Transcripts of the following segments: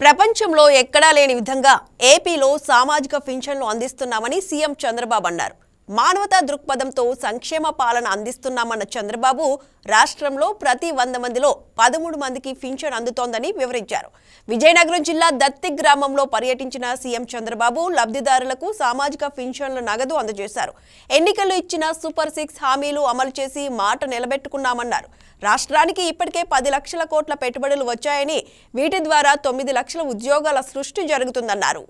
ప్రపంచంలో ఎక్కడా లేని విధంగా ఏపీలో సామాజిక పింఛన్లు అందిస్తున్నామని సీఎం చంద్రబాబు అన్నారు. మానవతా దృక్పథంతో సంక్షేమ పాలన అందిస్తున్నామన్న చంద్రబాబు రాష్ట్రంలో ప్రతి వంద మందిలో పదమూడు మందికి పింఛన్ అందుతోందని వివరించారు. విజయనగరం జిల్లా దత్తి గ్రామంలో పర్యటించిన సీఎం చంద్రబాబు లబ్ధిదారులకు సామాజిక పింఛన్ల నగదు అందజేశారు. ఎన్నికల్లో ఇచ్చిన సూపర్ సిక్స్ హామీలు అమలు చేసి మాట నిలబెట్టుకున్నామన్నారు. రాష్ట్రానికి ఇప్పటికే పది లక్షల కోట్ల పెట్టుబడులు వచ్చాయని వీటి ద్వారా తొమ్మిది లక్షల ఉద్యోగాల సృష్టి జరుగుతుందన్నారు.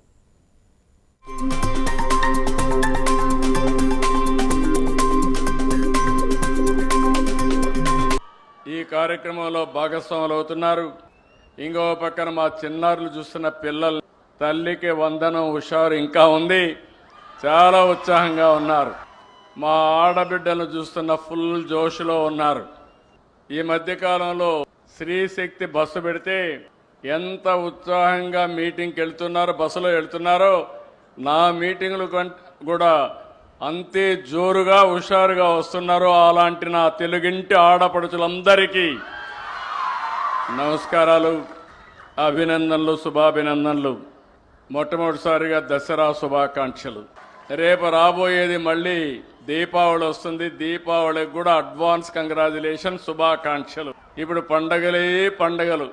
కార్యక్రమంలో భాగస్వాములు అవుతున్నారు ఇంకో పక్కన మా చిన్నారులు చూస్తున్న పిల్లలు తల్లికి వందనం హుషారు ఇంకా ఉంది. చాలా ఉత్సాహంగా ఉన్నారు. మా ఆడబిడ్డలను చూస్తున్న ఫుల్ జోష్లో ఉన్నారు. ఈ మధ్యకాలంలో స్త్రీశక్తి బస్సు పెడితే ఎంత ఉత్సాహంగా మీటింగ్కి వెళ్తున్నారో బస్సులో వెళ్తున్నారో నా మీటింగ్లు కం- కూడా అంతే జోరుగా హుషారుగా వస్తున్నారు అలాంటి నా తెలుగింటి ఆడపడుచులందరికీ నమస్కారాలు అభినందనలు శుభాభినందనలు. మొట్టమొదటిసారిగా దసరా శుభాకాంక్షలు. రేపు రాబోయేది మళ్ళీ దీపావళి వస్తుంది. దీపావళికి కూడా అడ్వాన్స్ కంగ్రాచులేషన్ శుభాకాంక్షలు. ఇప్పుడు పండగలే పండగలు.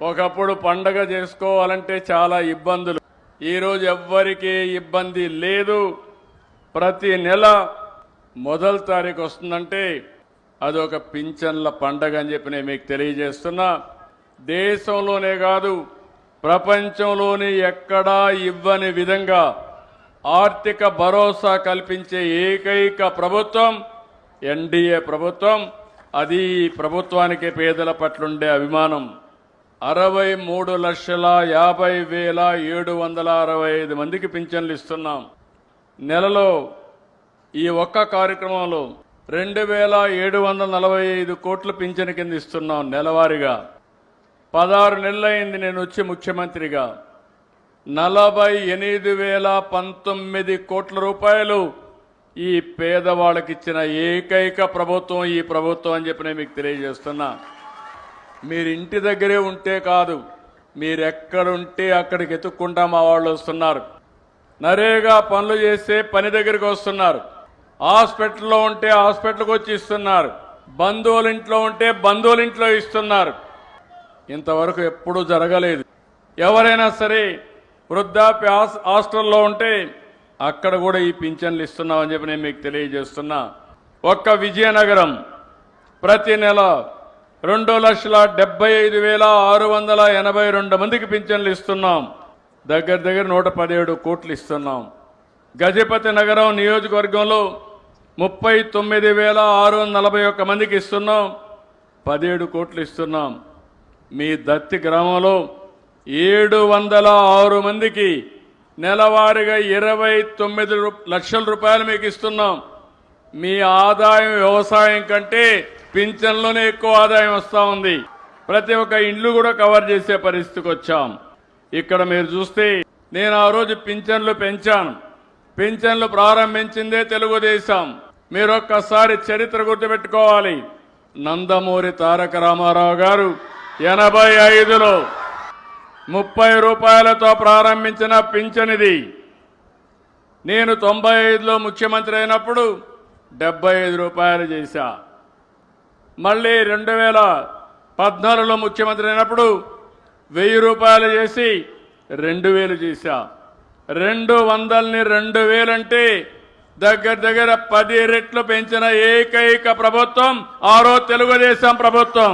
ఒకప్పుడు పండగ చేసుకోవాలంటే చాలా ఇబ్బందులు. ఈరోజు ఎవ్వరికీ ఇబ్బంది లేదు. ప్రతి నెల మొదటి తారీఖు వస్తుందంటే అదొక పింఛన్ల పండగ అని చెప్పి నేను మీకు తెలియజేస్తున్నా. దేశంలోనే కాదు ప్రపంచంలోని ఎక్కడా ఇవ్వని విధంగా ఆర్థిక భరోసా కల్పించే ఏకైక ప్రభుత్వం ఎన్డీఏ ప్రభుత్వం. అది ప్రభుత్వానికి పేదల పట్లుండే అభిమానం. అరవై మూడు లక్షల యాభై వేల ఏడు వందల అరవై ఐదు మందికి పింఛన్లు ఇస్తున్నాం. నెలలో ఈ ఒక్క కార్యక్రమంలో రెండు వేల ఏడు వందల నలభై ఐదు కోట్ల పింఛన్ కింద ఇస్తున్నాం నెలవారీగా పదహారు నెలలైంది నేను వచ్చి ముఖ్యమంత్రిగా. నలభై ఎనిమిది వేల పంతొమ్మిది కోట్ల రూపాయలు ఈ పేదవాళ్ళకి ఇచ్చిన ఏకైక ప్రభుత్వం ఈ ప్రభుత్వం అని చెప్పి నేను మీకు తెలియజేస్తున్నా. మీరు ఇంటి దగ్గరే ఉంటే కాదు మీరు ఎక్కడుంటే అక్కడికి ఎత్తుక్కుంటా మా వాళ్ళు వస్తున్నారు. నరేగా పనులు చేస్తే పని దగ్గరికి వస్తున్నారు. హాస్పిటల్లో ఉంటే హాస్పిటల్కి వచ్చి ఇస్తున్నారు. బంధువుల ఇంట్లో ఉంటే బంధువుల ఇంట్లో ఇస్తున్నారు. ఇంతవరకు ఎప్పుడూ జరగలేదు. ఎవరైనా సరే వృద్ధాప్య హాస్- హాస్టల్లో ఉంటే అక్కడ కూడా ఈ పింఛన్లు ఇస్తున్నామని చెప్పి నేను మీకు తెలియజేస్తున్నా. ఒక్క విజయనగరం ప్రతి నెల రెండు లక్షల డెబ్బై ఐదు వేల ఆరు వందల ఎనభై రెండు మందికి పింఛన్లు ఇస్తున్నాం. దగ్గర దగ్గర నూట పదిహేడు కోట్లు ఇస్తున్నాం. గజపతి నగరం నియోజకవర్గంలో ముప్పై తొమ్మిది వేల ఆరు వందల నలభై ఒక్క మందికి ఇస్తున్నాం. పదిహేడు కోట్లు ఇస్తున్నాం. మీ దత్తి గ్రామంలో ఏడు వందల ఆరు మందికి నెలవారీగా ఇరవై తొమ్మిది రూ- లక్షల రూపాయలు మీకు ఇస్తున్నాం. మీ ఆదాయం వ్యవసాయం కంటే పింఛన్లోనే ఎక్కువ ఆదాయం వస్తూ ఉంది. ప్రతి ఒక్క ఇండ్లు కూడా కవర్ చేసే పరిస్థితికి వచ్చాం. ఇక్కడ మీరు చూస్తే నేను ఆ రోజు పింఛన్లు పెంచాను. పింఛన్లు ప్రారంభించిందే తెలుగుదేశం. మీరు ఒక్కసారి చరిత్ర గుర్తుపెట్టుకోవాలి. నందమూరి తారక రామారావు గారు ఎనభై ఐదులో ముప్పై రూపాయలతో ప్రారంభించిన పింఛనిది. నేను తొంభై ఐదులో ముఖ్యమంత్రి అయినప్పుడు డెబ్బై ఐదు రూపాయలు చేశా. మళ్ళీ రెండు వేల పద్నాలుగులో ముఖ్యమంత్రి అయినప్పుడు వెయ్యి రూపాయలు చేసి రెండు వేలు చేశా. రెండు వందల్ని రెండు వేలంటే దగ్గర దగ్గర పది రెట్లు పెంచిన ఏకైక ప్రభుత్వం ఆరో తెలుగుదేశం ప్రభుత్వం.